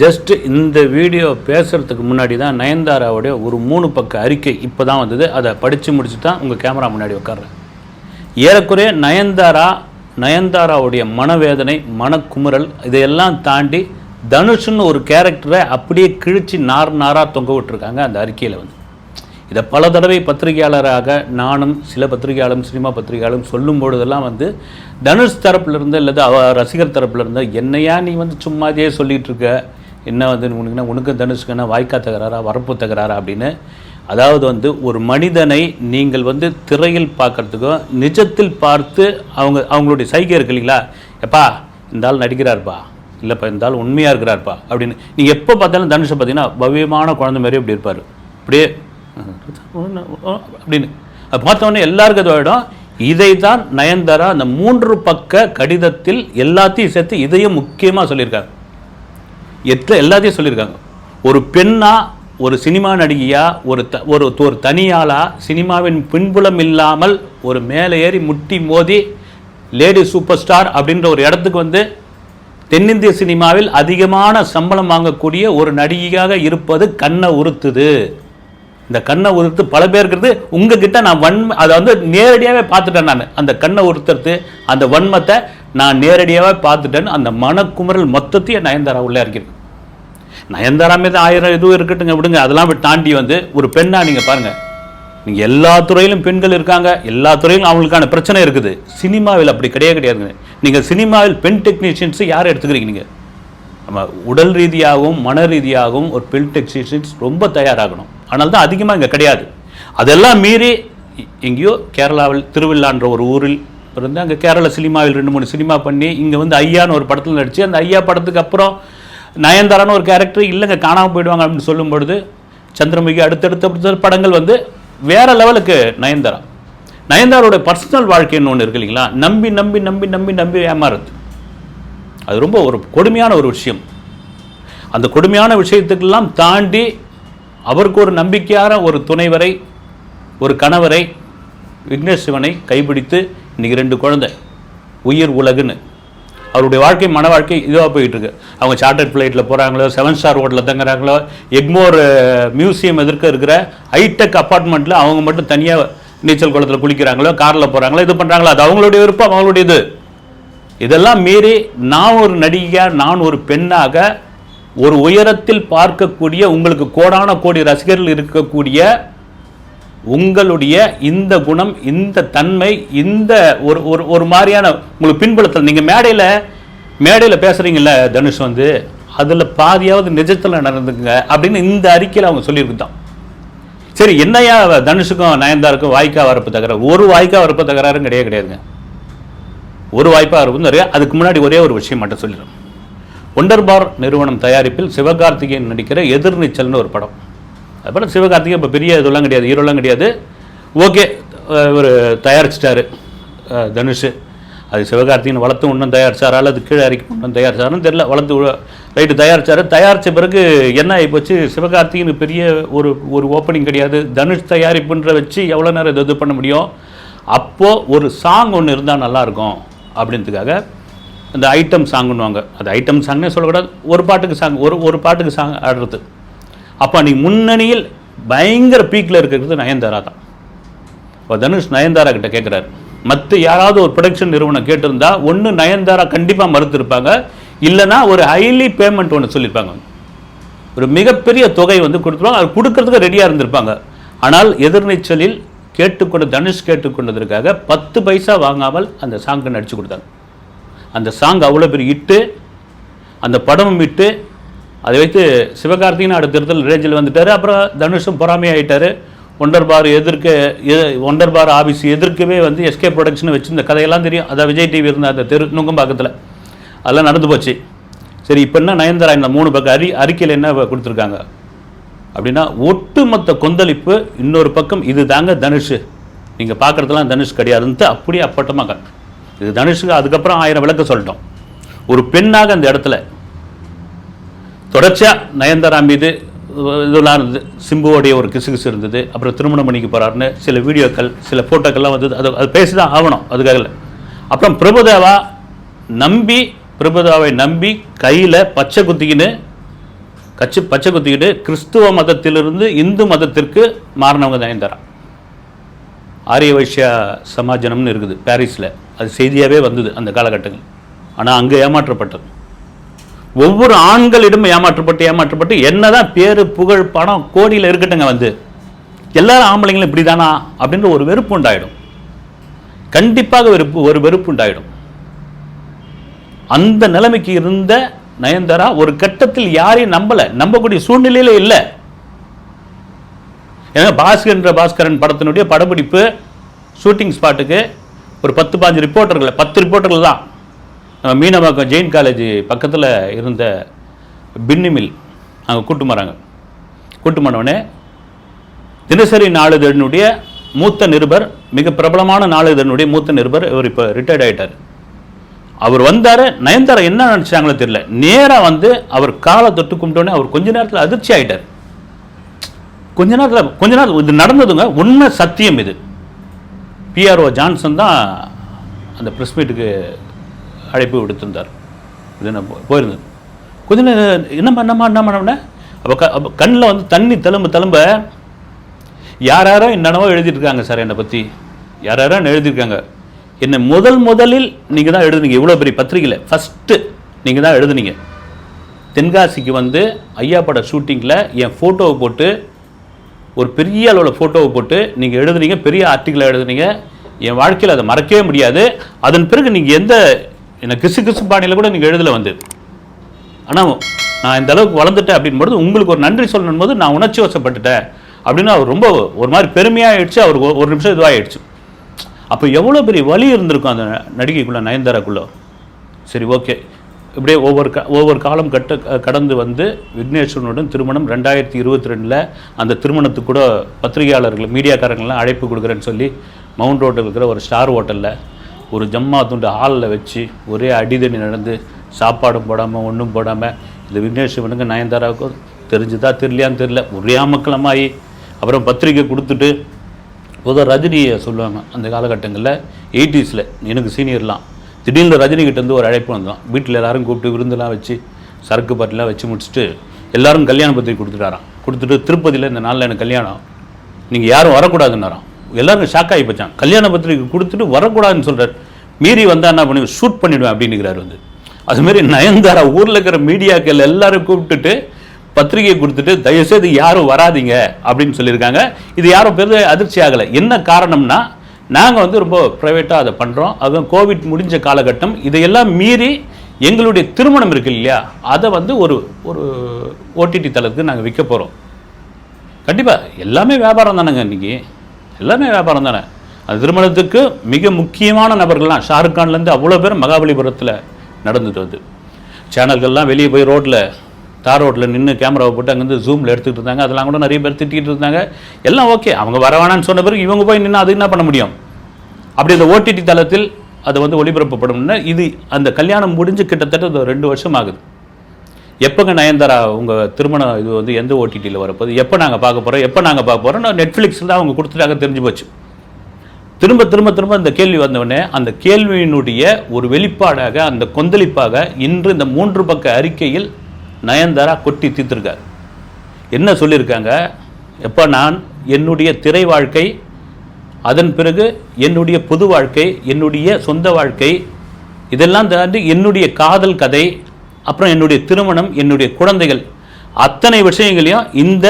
Just இந்த video பேசுகிறதுக்கு முன்னாடி தான் நயன்தாராவுடைய ஒரு மூணு பக்க அறிக்கை இப்போ தான் வந்தது. அதை படித்து முடிச்சு தான் உங்கள் கேமரா முன்னாடி உட்காடுறேன் ஏறக்குறைய நயன்தாரா நயன்தாராவுடைய மனவேதனை மனக்குமுறல் இதையெல்லாம் தாண்டி தனுஷ்னு ஒரு கேரக்டரை அப்படியே கிழிச்சு நார் நாராக தொங்க விட்டுருக்காங்க அந்த அறிக்கையில் வந்து. இதை பல தடவை பத்திரிகையாளராக நானும் சில பத்திரிகையாளரும் சினிமா பத்திரிகையாளரும் சொல்லும் பொழுதெல்லாம் வந்து தனுஷ் தரப்புலேருந்து அல்லது ரசிகர் தரப்புலேருந்து என்னையா நீ வந்து சும்மாதே சொல்லிகிட்டு இருக்க? என்ன வந்து உனக்குன்னா உனக்கு தனுஷுக்குன்னா வாய்க்கா தகராறா வரப்பு தகராறா அப்படின்னு அதாவது வந்து ஒரு மனிதனை நீங்கள் வந்து திரையில் பார்க்கறதுக்கும் நிஜத்தில் பார்த்து அவங்க அவங்களுடைய சைகை இருக்கு இல்லைங்களா? எப்பா இந்த ஆள் நடிக்கிறார்ப்பா. இல்லைப்பா இந்த ஆள் உண்மையாக இருக்கிறார்ப்பா அப்படின்னு. நீங்கள் எப்போ பார்த்தாலும் தனுஷை பார்த்தீங்கன்னா பவ்யமான குழந்தை மாதிரி அப்படி இருப்பார். அப்படியே அப்படின்னு. அது பார்த்தோன்னே எல்லாருக்கும் அது ஆகிடும் இதை தான் நயன்தாரா அந்த மூன்று பக்க கடிதத்தில் எல்லாத்தையும் சேர்த்து இதையும் முக்கியமாக சொல்லியிருக்காங்க எத்த எல்லாத்தையும் சொல்லியிருக்காங்க. ஒரு பெண்ணாக ஒரு சினிமா நடிகையாக ஒரு த ஒரு ஒரு தனியாளாக சினிமாவின் பின்புலம் இல்லாமல் ஒரு மேலே ஏறி முட்டி மோதி லேடி சூப்பர் ஸ்டார் அப்படின்ற ஒரு இடத்துக்கு வந்து தென்னிந்திய சினிமாவில் அதிகமான சம்பளம் வாங்கக்கூடிய ஒரு நடிகையாக இருப்பது கண்ணை உறுத்துது. இந்த கண்ணை உறுத்து பல பேருக்கிறது உங்ககிட்ட நான் வன்மை அதை வந்து நேரடியாகவே பார்த்துட்டேன் நான். அந்த கண்ணை உறுத்துறது அந்த வன்மத்தை நான் நேரடியாகவே பார்த்துட்டேன்னு அந்த மனக்குமரல் மொத்தத்தையும் நயன்தாரா உள்ளே இருக்கிறது நயன்தாரா மீது ஆயிரம் இதுவும் இருக்கட்டுங்க விடுங்க. அதெல்லாம் தாண்டி வந்து ஒரு பெண்ணா நீங்கள் பாருங்கள் நீங்கள் எல்லா துறையிலும் பெண்கள் இருக்காங்க. எல்லா துறையிலும் அவங்களுக்கான பிரச்சனை இருக்குது. சினிமாவில் அப்படி கிடையாது கிடையாதுங்க. நீங்கள் சினிமாவில் பெண் டெக்னீஷியன்ஸு யார் எடுத்துக்கிறீங்க நீங்கள் நம்ம உடல் ரீதியாகவும் மன ரீதியாகவும் ஒரு பெண் டெக்னீஷியன்ஸ் ரொம்ப தயாராகணும். ஆனால் தான் அதிகமாக இங்கே கிடையாது. அதெல்லாம் மீறி எங்கேயோ கேரளாவில் திருவிழான்ற ஒரு ஊரில் இருந்து அங்கே கேரள சினிமாவில் ரெண்டு மூணு சினிமா பண்ணி இங்கே வந்து ஐயான்னு ஒரு படத்தில் நடித்து அந்த ஐயா படத்துக்கு அப்புறம் நயன்தாரான்னு ஒரு கேரக்டர் இல்லைங்க காணாமல் போயிடுவாங்க அப்படின்னு சொல்லும்பொழுது சந்திரமுகி அடுத்தடுத்த படங்கள் வந்து வேற லெவலுக்கு நயன்தாரா. நயன்தாரோட பர்சனல் வாழ்க்கைன்னு ஒன்று இருக்கு இல்லைங்களா? நம்பி நம்பி நம்பி நம்பி நம்பி ஏமாறுது அது ரொம்ப ஒரு கொடுமையான ஒரு விஷயம். அந்த கொடுமையான விஷயத்துக்கெல்லாம் தாண்டி அவருக்கு ஒரு நம்பிக்கையான ஒரு துணைவரை ஒரு கணவரை விக்னேஷ் சிவனை கைப்பிடித்து இன்றைக்கி ரெண்டு குழந்தை. உயிர் உலகுன்னு. அவருடைய வாழ்க்கை மன வாழ்க்கை இதுவாக போயிட்டுருக்கு. அவங்க சார்ட்டர்ட் ஃப்ளைட்டில் போகிறாங்களோ செவன் ஸ்டார் ஹோட்டலில் தங்குறாங்களோ எக்மோர் மியூசியம் எதிர்க்க இருக்கிற ஹைடெக் அப்பார்ட்மெண்ட்டில் அவங்க மட்டும் தனியாக நீச்சல் குளத்தில் குளிக்கிறாங்களோ காரில் போகிறாங்களோ இது பண்ணுறாங்களோ அது அவங்களுடைய விருப்பம் அவங்களுடைய இது இதெல்லாம் மீறி நான் ஒரு நடிகையாக நான் ஒரு பெண்ணாக ஒரு உயரத்தில் பார்க்கக்கூடிய உங்களுக்கு கோடான கோடி ரசிகர்கள் இருக்கக்கூடிய உங்களுடைய இந்த குணம் இந்த தன்மை இந்த ஒரு ஒரு ஒரு மாதிரியான உங்களுக்கு பின்புலத்தில் நீங்கள் மேடையில் மேடையில் பேசுகிறீங்கள தனுஷ் வந்து அதில் பாதியாவது நிஜத்தில் நடந்துக்குங்க அப்படின்னு இந்த அறிக்கையில் அவங்க சொல்லியிருக்குதான். சரி என்னையா தனுஷுக்கும் நயன்தாருக்கும் வாய்க்கா வரப்பு தகராறு ஒரு வாய்க்கா வரப்பு தகராறும் கிடையாது கிடையாதுங்க. ஒரு வாய்ப்பாக இருக்கும் அதுக்கு முன்னாடி ஒரே ஒரு விஷயம் மட்டும் சொல்லிடுறோம் ஒண்டர் பார் நிறுவனம் தயாரிப்பில் சிவகார்த்திகேயன் நடிக்கிற எதிர்நீச்சல்னு ஒரு படம். அது சிவகார்த்திகை சிவகார்த்திகேயன் இப்போ பெரிய இதெல்லாம் கிடையாது ஹீரோலாம் கிடையாது. ஓகே ஒரு தயாரிச்சிட்டாரு தனுஷ். அது சிவகார்த்திகேயன் வளர்த்து இன்னும் தயாரிச்சாரா அல்லது கீழே இறக்கி இன்னும் தயாரிச்சாருன்னு தெரில வளர்த்து ரைட்டு தயாரிச்சார். தயாரித்த பிறகு என்ன ஆகிப்போச்சு சிவகார்த்திகேயன் பெரிய ஒரு ஒரு ஓப்பனிங் கிடையாது. தனுஷ் தயாரிப்புன்ற வச்சு எவ்வளோ நேரம் இது இது பண்ண முடியும்? அப்போது ஒரு சாங் ஒன்று இருந்தால் நல்லாயிருக்கும் அப்படின்றதுக்காக இந்த ஐட்டம் சாங்குன்னுவாங்க அது ஐட்டம் சாங்னே சொல்லக்கூடாது. ஒரு பாட்டுக்கு சாங் ஒரு ஒரு பாட்டுக்கு சாங் ஆடுறது. அப்போ அன்றைக்கி முன்னணியில் பயங்கர பீக்கில் இருக்கிறது நயன்தாரா தான். இப்போ தனுஷ் நயன்தாரா கிட்ட கேட்குறாரு மற்ற யாராவது ஒரு ப்ரொடக்ஷன் நிறுவனம் கேட்டிருந்தா ஒன்று நயன்தாரா கண்டிப்பாக மறுத்திருப்பாங்க. இல்லைன்னா ஒரு ஹைலி பேமெண்ட் ஒன்று சொல்லியிருப்பாங்க ஒரு மிகப்பெரிய தொகை வந்து கொடுத்துருவாங்க. அது கொடுக்கறதுக்கு ரெடியாக இருந்திருப்பாங்க. ஆனால் எதிர்நீச்சலில் கேட்டுக்கொண்டு தனுஷ் கேட்டுக்கொண்டதற்காக பத்து பைசா வாங்காமல் அந்த சாங்கை நடிச்சு கொடுத்தாங்க. அந்த சாங் அவ்வளோ பெரிய இட்டு அந்த படமும் விட்டு அதை வைத்து சிவகார்த்திகேயன் அடுத்த இடத்துல ரேஞ்சில் வந்துட்டார். அப்புறம் தனுஷும் பொறாமையாயிட்டாரு ஒண்டர் பார் எதிர்க்க ஒண்டர் பார் ஆஃபீஸ் எதிர்க்கவே வந்து எஸ்கே ப்ரொடக்ஷன் வச்சு இந்த கதையெல்லாம் தெரியும். அதான் விஜய் டிவி இருந்த அந்த தெரு நுங்கம்பாக்கத்தில். அதெல்லாம் நடந்து போச்சு. சரி இப்போ என்ன நயன்தாரா இந்த மூணு பக்கம் அறி அறிக்கையில் என்ன கொடுத்துருக்காங்க? அப்படின்னா ஒட்டுமொத்த கொந்தளிப்பு இன்னொரு பக்கம் இது தாங்க தனுஷ். நீங்கள் பார்க்குறதுலாம் தனுஷ் கிடையாதுன்ட்டு அப்படியே அப்பட்டமாக இது தனுஷுக்கு அதுக்கப்புறம் ஆயிரம் விளக்க சொல்லிட்டோம். ஒரு பெண்ணாக அந்த இடத்துல தொடர்ச்சியாக நயன்தாரா மீது இதெல்லாம் இருந்தது சிம்புவோடைய ஒரு கிசுகிசு இருந்தது. அப்புறம் திருமணம் பண்ணிக்கு போகிறாருன்னு சில வீடியோக்கள் சில ஃபோட்டோக்கள்லாம் வந்தது. அது அது பேசி தான் ஆகணும் அதுக்காக இல்லை அப்புறம் பிரபுதேவா நம்பி பிரபுதாவை நம்பி கையில் பச்சை குத்திக்கின்னு கச்சு பச்சை குத்திக்கிட்டு கிறிஸ்துவ மதத்திலிருந்து இந்து மதத்திற்கு மாறினவங்க நயன்தாரா. ஆரிய வைஷ்யா சமாஜனம்னு இருக்குது பாரிஸில். அது செய்தியாகவே வந்தது அந்த காலகட்டங்கள். ஆனால் அங்கே ஏமாற்றப்பட்டது. ஒவ்வொரு ஆண்களிடம் ஏமாற்றப்பட்டு ஏமாற்றப்பட்டு என்னதான் பேரு புகழ் பணம் கோடியில் இருக்கட்டுங்க வந்து. எல்லாரும் ஆம்பளைங்களும் இப்படி தானா அப்படின்ற ஒரு வெறுப்பு உண்டாயிடும். கண்டிப்பாக வெறுப்பு ஒரு வெறுப்பு உண்டாயிடும். அந்த நிலைமைக்கு இருந்த நயன்தாரா ஒரு கட்டத்தில் யாரையும் நம்பல. நம்பக்கூடிய சூழ்நிலையில இல்லை. ஏன்னா பாஸ்கர்ன்ற பாஸ்கரன் படத்தினுடைய படப்பிடிப்பு ஷூட்டிங் ஸ்பாட்டுக்கு ஒரு பத்து பாஞ்சு ரிப்போர்ட்டர்கள் பத்து ரிப்போர்ட்டர்கள் தான். மீனவாக்கம் ஜெயின் காலேஜ் பக்கத்தில் இருந்த பின்னி மில். அங்கே கூட்டு போகிறாங்க கூட்டு போனவொடனே தினசரி நாளிதழினுடைய மூத்த நிருபர் மிக பிரபலமான நாளிதழினுடைய மூத்த நிருபர் இவர் இப்போ ரிட்டையர்ட் ஆயிட்டார். அவர் வந்தார் நயன்தாரா என்ன நினச்சாங்களோ தெரியல. நேராக வந்து அவர் காலை தொட்டு கும்பிட்டோன்னே அவர் கொஞ்ச நேரத்தில் அதிர்ச்சி ஆயிட்டார். கொஞ்ச நேரத்தில் கொஞ்ச நேரம் இது நடந்ததுங்க உண்மை சத்தியம் இது. பிஆர்ஓ ஜான்சன் தான் அந்த ப்ரெஸ் மீட்டுக்கு அழைப்பு விடுத்திருந்தார். இது போயிருந்தேன் கொஞ்ச நேரம் என்னம்மா என்னம்மா என்ன பண்ண அப்போ க அப்போ கண்ணில் வந்து தண்ணி தழும்ப தழும்ப யார் யாரோ என்னென்னவோ எழுதியிருக்காங்க சார் என்னை பற்றி யார் யாரோ என்ன எழுதியிருக்காங்க. என்னை முதல் முதலில் நீங்கள் தான் எழுதுனீங்க. இவ்வளோ பெரிய பத்திரிகையில் ஃபஸ்ட்டு நீங்கள் தான் எழுதுனீங்க. தென்காசிக்கு வந்து ஐயா பட ஷூட்டிங்கில் என் ஃபோட்டோவை போட்டு ஒரு பெரிய அளவில் ஃபோட்டோவை போட்டு நீங்கள் எழுதுனீங்க பெரிய ஆர்டிக்கிள் எழுதுனீங்க. என் வாழ்க்கையில் அதை மறக்கவே முடியாது. அதன் பிறகு நீங்கள் எந்த என்ன கிசு கிசு பாணியில் கூட நீங்கள் எழுதல வந்து ஆனால் நான் இந்த அளவுக்கு வளர்ந்துட்டேன் அப்படின்போது உங்களுக்கு ஒரு நன்றி சொல்லணும் போது நான் உணர்ச்சி வசப்பட்டுட்டேன். அப்படின்னு அவர் ரொம்ப ஒரு மாதிரி பெருமையாகிடுச்சு அவருக்கு ஒரு- ஒரு நிமிஷம் இதுவாகிடுச்சு அப்போ எவ்வளோ பெரிய வலி இருந்திருக்கும் அந்த நடிகைக்குள்ளே நயன்தாராக்குள்ளே? சரி ஓகே. இப்படியே ஒவ்வொரு க ஒவ்வொரு காலம் கட்ட கடந்து வந்து விக்னேஸ்வரனுடன் திருமணம் ரெண்டாயிரத்தி இருபத்தி ரெண்டில் அந்த திருமணத்துக்கு கூட பத்திரிகையாளர்கள் மீடியாக்காரங்களாம் அழைப்பு கொடுக்குறேன்னு சொல்லி மவுண்ட் ரோட்டில் இருக்கிற ஒரு ஸ்டார் ஹோட்டலில் ஒரு ஜம்மா துண்டு ஹாலில் வச்சு ஒரே அடிதடி நடந்து சாப்பாடும் போடாமல் ஒன்றும் போடாமல் இந்த விக்னேஸ்வரனுக்கு நயன்தாராவுக்கும் தெரிஞ்சுதா தெரியலையான்னு தெரியல. ஒரே மக்களமாகி அப்புறம் பத்திரிக்கை கொடுத்துட்டு பொதுவாக ரஜினியை சொல்லுவாங்க. அந்த காலகட்டங்களில் எயிட்டிஸில் எனக்கு சீனியர்லாம். திடீர்னு ரஜினிகிட்டேருந்து ஒரு அழைப்பு வந்தோம் வீட்டில் எல்லோரும் கூப்பிட்டு விருந்தெல்லாம் வச்சு சரக்கு பாட்டிலாம் வச்சு முடிச்சுட்டு எல்லாரும் கல்யாண பத்திரிக்கை கொடுத்துட்டாராம். கொடுத்துட்டு திருப்பதியில் இந்த நாளில் எனக்கு கல்யாணம். நீங்கள் யாரும் வரக்கூடாதுன்னாராம். எல்லாருக்கும் ஷாக் ஆகி போச்சான் கல்யாண பத்திரிக்கை கொடுத்துட்டு வரக்கூடாதுன்னு சொல்கிறார் மீறி வந்தால் என்ன பண்ணி ஷூட் பண்ணிவிடுவேன் அப்படின்னுக்கிறார் வந்து. அதுமாரி நயன்தாரா ஊரில் இருக்கிற மீடியாக்கள் எல்லாரும் கூப்பிட்டுட்டு பத்திரிகையை கொடுத்துட்டு தயவுசெய்து யாரும் வராதீங்க அப்படின்னு சொல்லியிருக்காங்க. இது யாரும் பெரிய அதிர்ச்சி ஆகலை. என்ன காரணம்னா நாங்கள் வந்து ரொம்ப ப்ரைவேட்டாக அதை பண்ணுறோம் அதுவும் கோவிட் முடிஞ்ச காலகட்டம். இதையெல்லாம் மீறி எங்களுடைய திருமணம் இருக்கு இல்லையா? அதை வந்து ஒரு ஒரு ஓடிடி தளத்துக்கு நாங்கள் விற்க போகிறோம் கண்டிப்பாக எல்லாமே வியாபாரம் தானேங்க இன்றைக்கி எல்லாமே வியாபாரம் தானே? அந்த திருமணத்துக்கு மிக முக்கியமான நபர்கள்லாம் ஷாருக் கான்லேருந்து அவ்வளோ பேர் மகாபலிபுரத்தில் நடந்துட்டு வந்து சேனல்கள்லாம் வெளியே போய் ரோட்டில் தார் ரோட்டில் நின்று கேமராவை போட்டு அங்கேருந்து ஜூமில் எடுத்துகிட்டு இருந்தாங்க. அதெல்லாம் கூட நிறைய பேர் திட்டிகிட்டு இருந்தாங்க. எல்லாம் ஓகே. அவங்க வர வேணாம்னு சொன்ன பிறகு இவங்க போய் நின்று அது என்ன பண்ண முடியும்? அப்படி அந்த ஓடிடி தளத்தில் அது வந்து ஒளிபரப்பப்படும்னா இது அந்த கல்யாணம் முடிஞ்சு கிட்டத்தட்ட ரெண்டு வருஷம் ஆகுது. எப்போங்க நயன்தாரா உங்கள் திருமணம் இது வந்து எந்த ஓடிடியில் வரப்போகுது? எப்போ நாங்கள் பார்க்க போகிறோம் எப்போ நாங்கள் பார்க்க போகிறோம் நான் நெட்ஃப்ளிக்ஸில் தான் அவங்க கொடுத்துட்டாங்க தெரிஞ்சு போச்சு. திரும்ப திரும்ப திரும்ப இந்த கேள்வி வந்தவுடனே அந்த கேள்வியினுடைய ஒரு வெளிப்பாடாக அந்த கொந்தளிப்பாக இன்று இந்த மூன்று பக்க அறிக்கையில் நயன்தாரா கொட்டி தீர்த்திருக்கார். என்ன சொல்லியிருக்காங்க? எப்போ நான் என்னுடைய திரை வாழ்க்கை அதன் பிறகு என்னுடைய பொது வாழ்க்கை என்னுடைய சொந்த வாழ்க்கை இதெல்லாம் தாண்டி என்னுடைய காதல் கதை அப்புறம் என்னுடைய திருமணம் என்னுடைய குழந்தைகள் அத்தனை விஷயங்களையும் இந்த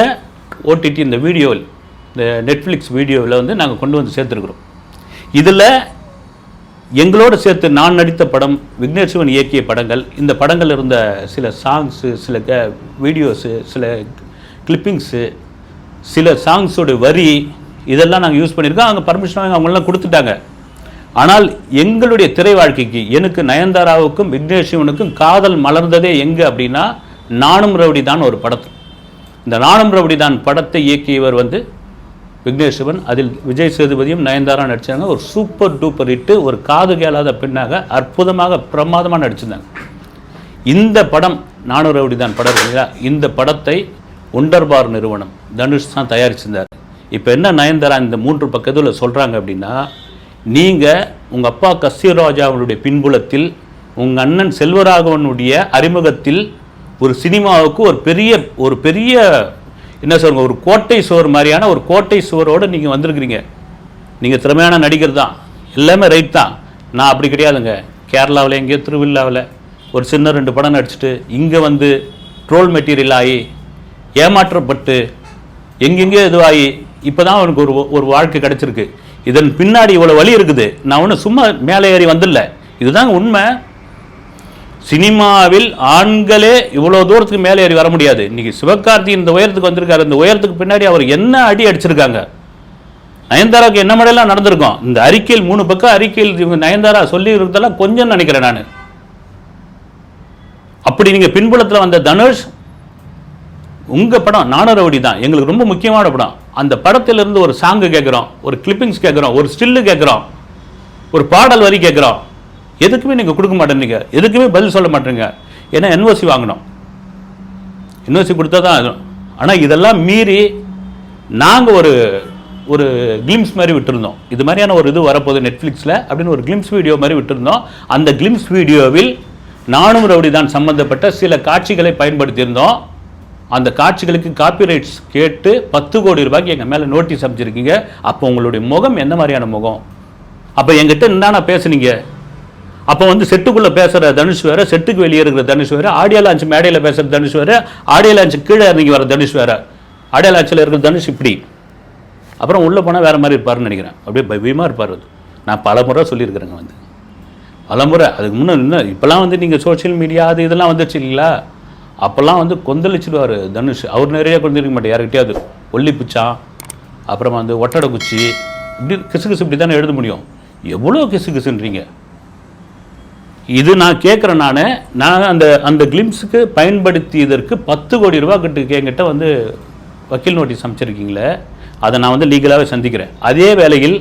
ஓடிடி இந்த வீடியோவில் இந்த நெட்ஃப்ளிக்ஸ் வீடியோவில் வந்து நாங்கள் கொண்டு வந்து சேர்த்துருக்குறோம். இதில் எங்களோடு சேர்த்து நான் நடித்த படம் விக்னேஸ்வரன் இயக்கிய படங்கள் இந்த படங்கள் இருந்த சில சாங்ஸு சில க வீடியோஸு சில கிளிப்பிங்ஸு சில சாங்ஸோட வரி இதெல்லாம் நாங்கள் யூஸ் பண்ணியிருக்கோம். அவங்க பர்மிஷன் வாங்கி அவங்களாம் கொடுத்துட்டாங்க. ஆனால் எங்களுடைய திரை வாழ்க்கைக்கு எனக்கு நயன்தாராவுக்கும் விக்னேஸ்வரனுக்கும் காதல் மலர்ந்ததே எங்கே அப்படின்னா நானும் ரவுடி தான் ஒரு படத்தில் இந்த நானும் ரவுடி தான் படத்தை இயக்கியவர் வந்து விக்னேஸ்வரன் அதில் விஜய் சேதுபதியும் நயன்தாரா நடிச்சாங்க. ஒரு சூப்பர் டூப்பர் ஹிட்டு ஒரு காது கேளாத பெண்ணாக அற்புதமாக பிரமாதமாக நடிச்சிருந்தாங்க. இந்த படம் நானூறு ரவுடி தான் படம் இல்லையா? இந்த படத்தை ஒண்டர்பார் நிறுவனம் தனுஷ் தான் தயாரிச்சிருந்தார். இப்போ என்ன நயன்தாரா இந்த மூன்று பக்கத்தில் சொல்கிறாங்க அப்படின்னா நீங்கள் உங்கள் அப்பா கஸ்தூராஜாவுடைய பின்புலத்தில் உங்கள் அண்ணன் செல்வராகவனுடைய அறிமுகத்தில் ஒரு சினிமாவுக்கு ஒரு பெரிய ஒரு பெரிய என்ன சொல்லுங்க ஒரு கோட்டை சுவர் மாதிரியான ஒரு கோட்டை சுவரோடு நீங்கள் வந்திருக்கிறீங்க. நீங்கள் திறமையான நடிகர் தான். எல்லாமே ரைட் தான். நான் அப்படி கிடையாதுங்க. கேரளாவில் எங்கேயோ திருவிழாவில் ஒரு சின்ன ரெண்டு படம் நடிச்சுட்டு இங்கே வந்து ட்ரோல் மெட்டீரியல் ஆகி ஏமாற்றப்பட்டு எங்கெங்கே இதுவாகி இப்போ தான் அவனுக்கு ஒரு ஒரு வாழ்க்கை கிடச்சிருக்கு. இதன் பின்னாடி இவ்வளோ வழி இருக்குது. நான் ஒன்றும் சும்மா மேலே ஏறி வந்துடல இதுதாங்க உண்மை. சினிமாவில் ஆண்களே இவ்வளோ தூரத்துக்கு மேலே ஏறி வர முடியாது. இன்றைக்கி சிவகார்த்தி இந்த உயரத்துக்கு வந்திருக்காரு. இந்த உயரத்துக்கு பின்னாடி அவர் என்ன அடி அடிச்சிருக்காங்க? நயன்தாராவுக்கு என்ன மாதிரிலாம் நடந்திருக்கும்? இந்த அறிக்கையில் மூணு பக்கம் அறிக்கையில் இவங்க நயன்தாரா சொல்லி இருக்கிறதெல்லாம் கொஞ்சம் நினைக்கிறேன் நான். அப்படி நீங்கள் பின்புலத்தில் வந்த தனுஷ் உங்கள் படம் நானரவடி தான். எங்களுக்கு ரொம்ப முக்கியமான படம். அந்த படத்திலிருந்து ஒரு சாங்கு கேட்குறோம் ஒரு கிளிப்பிங்ஸ் கேட்குறோம் ஒரு ஸ்டில்லு கேட்குறோம் ஒரு பாடல் வரி கேட்குறோம் எதுக்குமே நீங்கள் கொடுக்க மாட்டேங்க எதுக்குமே பதில் சொல்ல மாட்டேங்க ஏன்னா என்ஓசி வாங்கினோம் என்ஓசி கொடுத்தா தான் ஆகும் ஆனால் இதெல்லாம் மீறி நாங்கள் ஒரு ஒரு கிளிம்ஸ் மாதிரி விட்டுருந்தோம். இது மாதிரியான ஒரு இது வரப்போகுது நெட்ஃப்ளிக்ஸில் அப்படின்னு ஒரு கிளிம்ஸ் வீடியோ மாதிரி விட்டுருந்தோம். அந்த கிளிம்ஸ் வீடியோவில் நானும் ரவுடி தான் சம்மந்தப்பட்ட சில காட்சிகளை பயன்படுத்தியிருந்தோம். அந்த காட்சிகளுக்கு காப்பிரைட்ஸ் கேட்டு பத்து கோடி ரூபாய்க்கு எங்கள் மேலே நோட்டீஸ் அமைச்சிருக்கீங்க அப்போ உங்களுடைய முகம் எந்த மாதிரியான முகம்? அப்போ என்கிட்ட என்னென்ன பேசுனீங்க? அப்போ வந்து செட்டுக்குள்ளே பேசுகிற தனுஷ் வேறு செட்டுக்கு வெளியே இருக்கிற தனுஷ் வேறு ஆடியோ லான்ச் மேடையில் பேசுகிற தனுஷ் வேறு ஆடியோ லான்ச் கீழே இறங்கி வர தனுஷ் வேறு. ஆடியோ லான்ச்சில் இருக்கிற தனுஷ் இப்படி. அப்புறம் உள்ளே போனால் வேறு மாதிரி இருப்பாருன்னு நினைக்கிறேன். அப்படியே பயமாக இருப்பார் அது. நான் பல முறை சொல்லியிருக்கிறேங்க வந்து. பல முறை. அதுக்கு முன்னே இன்னும் இப்போலாம் வந்து நீங்கள் சோஷியல் மீடியா அது இதெல்லாம் வந்துச்சு இல்லைங்களா? அப்போல்லாம் வந்து கொந்தளிச்சிடுவார் தனுஷ். அவர் நிறைய கொந்தளிக்க மாட்டார் யாருக்கிட்டையாவது. ஒல்லி பிச்சான் அப்புறமா வந்து ஒட்டடை குச்சி இப்படி கிசு கிசு இப்படி தானே எழுத முடியும். எவ்வளோ கிசு கிசுன்றீங்க இது நான் கேட்குறேன் நான். நான் அந்த அந்த கிளிம்ஸுக்கு பயன்படுத்தியதற்கு பத்து கோடி ரூபா கிட்ட என்கிட்ட வந்து வக்கீல் நோட்டீஸ் அமைச்சிருக்கீங்களே அதை நான் வந்து லீகலாகவே சந்திக்கிறேன். அதே வேளையில்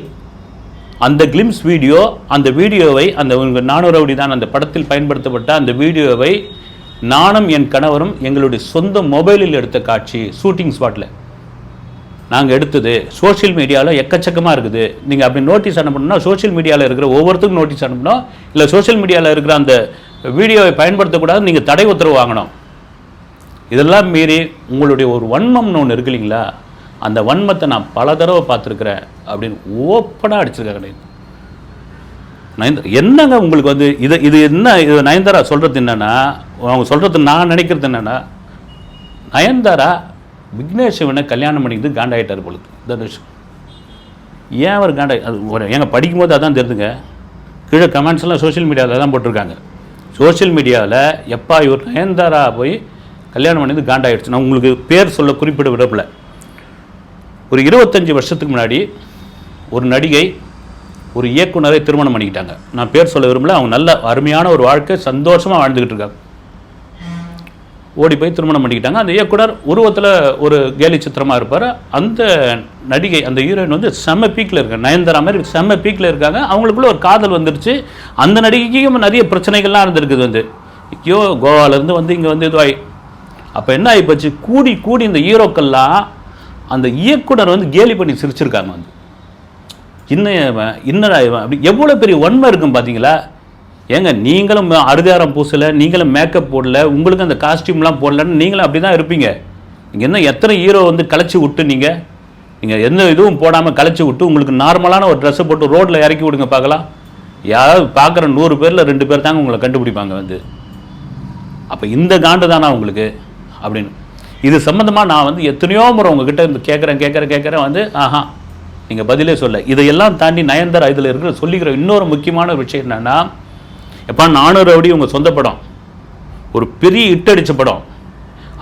அந்த கிளிம்ஸ் வீடியோ அந்த வீடியோவை அந்த உங்கள் நானூறு தான் அந்த படத்தில் பயன்படுத்தப்பட்ட அந்த வீடியோவை நானும் என் கணவரும் எங்களுடைய சொந்த மொபைலில் எடுத்த காட்சி ஷூட்டிங் ஸ்பாட்டில் நாங்கள் எடுத்தது சோஷியல் மீடியாவில் எக்கச்சக்கமாக இருக்குது. நீங்கள் அப்படி நோட்டீஸ் அனுப்பணும்னா சோஷியல் மீடியாவில் இருக்கிற ஒவ்வொருத்தருக்கும் நோட்டீஸ் அனுப்பணும் இல்லை சோஷியல் மீடியாவில் இருக்கிற அந்த வீடியோவை பயன்படுத்தக்கூடாது நீங்கள் தடை உத்தரவு வாங்கணும். இதெல்லாம் மீறி உங்களுடைய ஒரு வன்மம்னு ஒன்று இருக்கு இல்லைங்களா? அந்த வன்மத்தை நான் பல தடவை பார்த்துருக்குறேன் அப்படின்னு ஓப்பனாக அடிச்சிருக்காங்க கிடையாது நயன்தாரா என்னங்க உங்களுக்கு வந்து இது இது என்ன இது நயன்தாரா சொல்கிறது என்னென்னா அவங்க சொல்கிறது நான் நினைக்கிறது என்னென்னா நயன்தாரா விக்னேஷ் சிவனை கல்யாணம் பண்ணிக்கிட்டு காண்டாயிட்டார் பொழுது தனுஷ். ஏன் அவர் காண்டாய் அது ஒரு ஏங்க படிக்கும்போது அதான் தெரிஞ்சுங்க. கீழே கமெண்ட்ஸ் எல்லாம் சோஷியல் மீடியாவில் தான் போட்டிருக்காங்க. சோஷியல் மீடியாவில் எப்பா இவர் நயன்தாரா போய் கல்யாணம் பண்ணி காண்டாயிடுச்சு நான் உங்களுக்கு பேர் சொல்ல குறிப்பிட விடப்பில்லை ஒரு இருபத்தஞ்சி வருஷத்துக்கு முன்னாடி ஒரு நடிகை ஒரு இயக்குனரை திருமணம் பண்ணிக்கிட்டாங்க. நான் பேர் சொல்ல விரும்பல அவங்க நல்ல அருமையான ஒரு வாழ்க்கை சந்தோஷமாக வாழ்ந்துக்கிட்டு இருக்காங்க. ஓடி போய் திருமணம் பண்ணிக்கிட்டாங்க. அந்த இயக்குனர் உருவத்தில் ஒரு கேலி சித்திரமாக இருப்பார். அந்த நடிகை அந்த ஹீரோயின் வந்து செம்ம பீக்கில் இருக்காங்க நயன்தாரா மாதிரி செம்ம பீக்கில் இருக்காங்க. அவங்களுக்குள்ள ஒரு காதல் வந்துருச்சு. அந்த நடிகைக்கும் நிறைய பிரச்சனைகள்லாம் இருந்திருக்குது வந்து. ஐயோ கோவாலேருந்து வந்து இங்கே வந்து இதுவாகி அப்போ என்ன ஆகிப்போச்சு கூடி கூடி இந்த ஹீரோக்கள்லாம் அந்த இயக்குனர் வந்து கேலி பண்ணி சிரிச்சிருக்காங்க வந்து. இன்னும் இன்னடா இவன் அப்படி எவ்வளோ பெரிய ஒன்மை இருக்கும் பார்த்தீங்களா ஏங்க நீங்களும் அருகாரம் பூசலை நீங்களும் மேக்கப் போடல உங்களுக்கு அந்த காஸ்டியூம்லாம் போடலன்னு நீங்களும் அப்படி தான் இருப்பீங்க. நீங்கள் என்ன எத்தனை ஹீரோ வந்து கலைச்சி விட்டு நீங்கள் நீங்கள் எந்த இதுவும் போடாமல் கலைச்சி விட்டு உங்களுக்கு நார்மலான ஒரு ட்ரெஸ்ஸை போட்டு ரோட்டில் இறக்கி விடுங்க பார்க்கலாம். யாராவது பார்க்குற நூறு பேரில் ரெண்டு பேர் தாங்க உங்களை கண்டுபிடிப்பாங்க வந்து. அப்போ இந்த காண்டு தானா உங்களுக்கு? அப்படின்னு. இது சம்மந்தமாக நான் வந்து எத்தனையோ முறை உங்ககிட்ட இருந்து கேட்குறேன் கேட்குறேன் கேட்குறேன் வந்து ஆஹா நீங்கள் பதிலே சொல்ல இதையெல்லாம் தாண்டி நயன்தாரா இதில் இருக்கிற சொல்லிக்கிற இன்னொரு முக்கியமான விஷயம் என்னென்னா எப்பா நானூறு ரவுடி உங்கள் சொந்த படம். ஒரு பெரிய இட்டடிச்ச படம்.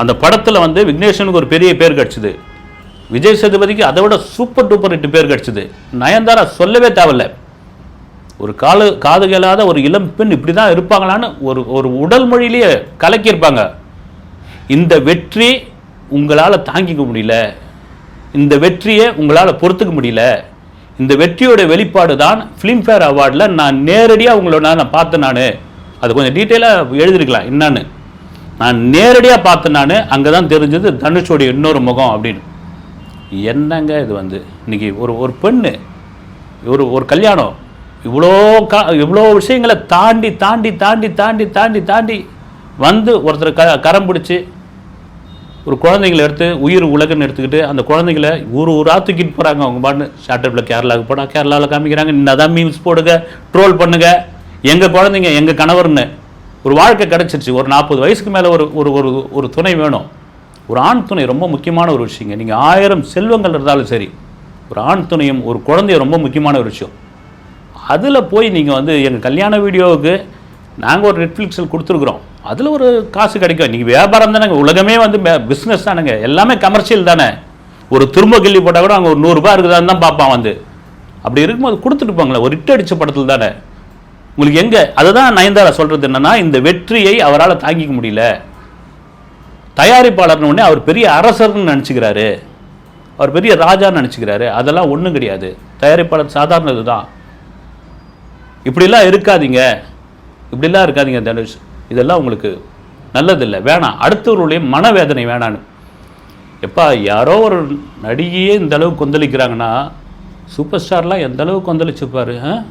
அந்த படத்தில் வந்து விக்னேஷனுக்கு ஒரு பெரிய பேர் கிடச்சிது. விஜய் சேதுபதிக்கு அதை விட சூப்பர் டூப்பர் இட்டு பேர் கிடச்சிது. நயன்தாரா சொல்லவே தேவையில்ல. ஒரு காலு காது கேளாத ஒரு இளம் பெண் இப்படி தான் இருப்பாங்களான்னு ஒரு ஒரு உடல் மொழியிலேயே கலக்கியிருப்பாங்க. இந்த வெற்றி உங்களால் தாங்கிக்க முடியல. இந்த வெற்றியை உங்களால் பொறுத்துக்க முடியல. இந்த வெற்றியோட வெளிப்பாடு தான் ஃபிலிம்ஃபேர் அவார்டில் நான் நேரடியாக உங்களோட நான் பார்த்தேன் நான். அது கொஞ்சம் டீட்டெயிலாக எழுதிருக்கலாம் என்னன்னு. நான் நேரடியாக பார்த்தேன் நான் அங்கே தான் தெரிஞ்சது தனுஷோடைய இன்னொரு முகம் அப்படின்னு. என்னங்க இது வந்து? இன்னைக்கு ஒரு ஒரு பெண்ணு ஒரு ஒரு கல்யாணம். இவ்வளோ கா இவ்வளோ விஷயங்களை தாண்டி தாண்டி தாண்டி தாண்டி தாண்டி தாண்டி வந்து ஒருத்தர் க கரம் பிடிச்சி ஒரு குழந்தைங்களை எடுத்து உயிர் உலகன்னு எடுத்துக்கிட்டு அந்த குழந்தைங்கள ஊர் ஊராக தூக்கிட்டு போகிறாங்க அவங்க பாட்டு ஷார்ட்டப்பில் கேரளாவுக்கு போனால் கேரளாவில் காமிக்கிறாங்க. இன்னதான் மீம்ஸ் போடுங்க ட்ரோல் பண்ணுங்க. எங்கள் குழந்தைங்க எங்கள் கணவர்னு ஒரு வாழ்க்கை கிடச்சிருச்சு. ஒரு நாற்பது வயசுக்கு மேலே ஒரு ஒரு ஒரு ஒரு துணை வேணும். ஒரு ஆண் துணை ரொம்ப முக்கியமான ஒரு விஷயங்க. நீங்கள் ஆயிரம் செல்வங்கள் இருந்தாலும் சரி ஒரு ஆண் துணையும் ஒரு குழந்தையும் ரொம்ப முக்கியமான ஒரு விஷயம். அதில் போய் நீங்கள் வந்து எங்கள் கல்யாண வீடியோவுக்கு நாங்கள் ஒரு நெட்ஃப்ளிக்ஸில் கொடுத்துருக்குறோம். அதில் ஒரு காசு கிடைக்கும். நீங்கள் வியாபாரம் தானேங்க. உலகமே வந்து பிஸ்னஸ் தானேங்க. எல்லாமே கமர்ஷியல் தானே. ஒரு திரும்ப கிள்ளி போட்டால் கூட அங்கே ஒரு நூறுரூபா இருக்குதான்னு தான் பார்ப்பான் வந்து. அப்படி இருக்கும்போது கொடுத்துட்டு போங்களேன். ஒரு இட்டு அடித்த படத்தில் தானே. உங்களுக்கு எங்கே? அதுதான் நயன்தாரா சொல்கிறது என்னென்னா இந்த வெற்றியை அவரால் தாங்கிக்க முடியல. தயாரிப்பாளர்னு உடனே அவர் பெரிய அரசர்னு நினச்சிக்கிறாரு. அவர் பெரிய ராஜான்னு நினச்சிக்கிறாரு. அதெல்லாம் ஒன்றும் கிடையாது. தயாரிப்பாளர் சாதாரண இதுதான் இப்படிலாம் இருக்காதீங்க. இப்படிலாம் இருக்காதீங்க தனுஷ். இதெல்லாம் உங்களுக்கு நல்லதில்லை. வேணாம். அடுத்தவர்களுடைய மனவேதனை வேணான்னு. எப்பா யாரோ ஒரு நடிகையே இந்த அளவுக்கு கொந்தளிக்கிறாங்கன்னா சூப்பர் ஸ்டார்லாம் எந்த கொந்தளிச்சுப்பார் ஆ?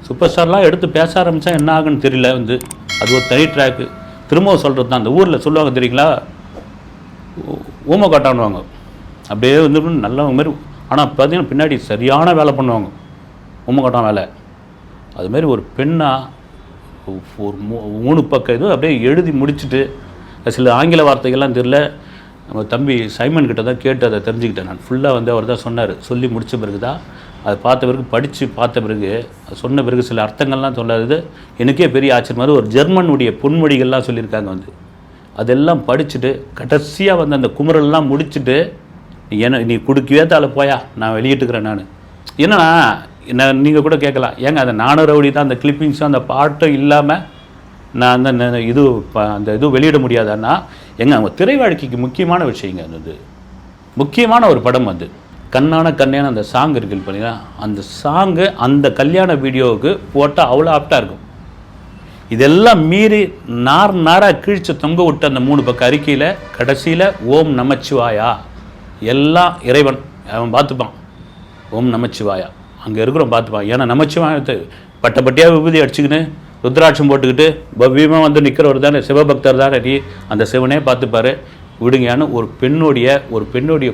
சூப்பர் ஸ்டார்லாம் எடுத்து பேச ஆரம்பித்தா என்ன ஆகுன்னு தெரியல வந்து. அது ஒரு தனி ட்ராக்கு திரும்பவும் சொல்கிறது தான். அந்த ஊரில் சொல்லுவாங்க தெரியுங்களா? ஊமை காட்டானுவாங்க அப்படியே வந்து நல்லவங்க மாதிரி. ஆனால் பார்த்தீங்கன்னா பின்னாடி சரியான வேலை பண்ணுவாங்க. ஊமை காட்டான் வேலை அது மாதிரி ஒரு பெண்ணாக ஒரு மூ- மூணு பக்கம் இது அப்படியே எழுதி முடிச்சுட்டு சில ஆங்கில வார்த்தைகள்லாம் தெரியல. நம்ம தம்பி சைமன் கிட்ட தான் கேட்டு அதை தெரிஞ்சுக்கிட்டேன் நான். ஃபுல்லாக வந்து அவர் தான் சொன்னார். சொல்லி முடித்த பிறகு தான் அதை பார்த்த பிறகு படித்து பார்த்த பிறகு அது சொன்ன பிறகு சில அர்த்தங்கள்லாம் சொல்லாதது. எனக்கே பெரிய ஆச்சரியமாக ஒரு ஜெர்மனுடைய பொன்மொழிகள்லாம் சொல்லியிருக்காங்க வந்து. அதெல்லாம் படிச்சுட்டு கடைசியாக வந்து அந்த குமுறல்லாம் முடிச்சுட்டு நீ நீ குடுக்கவே தால போயா? நான் வெளியிட்டுக்கிறேன் நான். என்னன்னா நான் நீங்கள் கூட கேட்கலாம். ஏங்க அந்த நானூறு ரவுடி தான் அந்த கிளிப்பிங்ஸும் அந்த பாட்டும் இல்லாமல் நான் அந்த இது அந்த இது வெளியிட முடியாதான்னா எங்க அவங்க திரை வாழ்க்கைக்கு முக்கியமான விஷயங்க அது முக்கியமான ஒரு படம் அது. கண்ணான கண்ணான அந்த சாங் இருக்கு பார்த்தீங்கன்னா அந்த சாங்கு அந்த கல்யாண வீடியோவுக்கு போட்டால் அவ்வளோ ஆப்டாக இருக்கும். இதெல்லாம் மீறி நார் நாராக கிழிச்சு தொங்க விட்டு அந்த மூணு பக்கம் அறிக்கையில் கடைசியில் ஓம் நமச்சிவாயா? எல்லாம் இறைவன் அவன் பார்த்துப்பான். ஓம் நமச்சிவாயா. அங்கே இருக்கிறோம் பார்த்துப்பான். ஏன்னா நமச்சிவாயத்தை பட்டப்பட்டியாக விபூதி அடிச்சுக்கின்னு ருத்ராட்சம் போட்டுக்கிட்டு பவ்யமாக வந்து நிற்கிறவர் தானே சிவபக்தர் தானே நீ? அந்த சிவனே பார்த்துப்பாரு. விடுங்கன்னு ஒரு பெண்ணுடைய ஒரு பெண்ணுடைய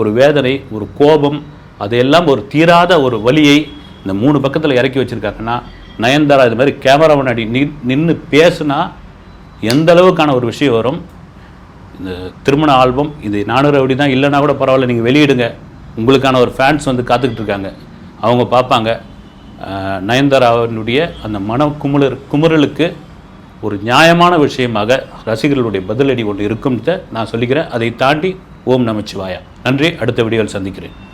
ஒரு வேதனை ஒரு கோபம் அதையெல்லாம் ஒரு தீராத ஒரு வழியை இந்த மூணு பக்கத்தில் இறக்கி வச்சுருக்காங்கன்னா நயன்தாரா இது மாதிரி கேமரா முன்னாடி நின்று பேசுனா எந்த அளவுக்கான ஒரு விஷயம் வரும்? இந்த திருமண ஆல்பம் இது நானூறு அப்படி தான் இல்லைன்னா கூட பரவாயில்ல நீங்கள் வெளியிடுங்க. உங்களுக்கான ஒரு ஃபேன்ஸ் வந்து காத்துக்கிட்டு இருக்காங்க. அவங்க பார்ப்பாங்க. நயன்தாராவினுடைய அந்த மன குமுறல் குமுறலுக்கு ஒரு நியாயமான விஷயமாக ரசிகர்களுடைய பதிலடி ஒன்று இருக்கும்னு நான் சொல்லிக்கிறேன். அதை தாண்டி ஓம் நமச்சிவாயா. நன்றி. அடுத்த வீடியோவில் சந்திக்கிறேன்.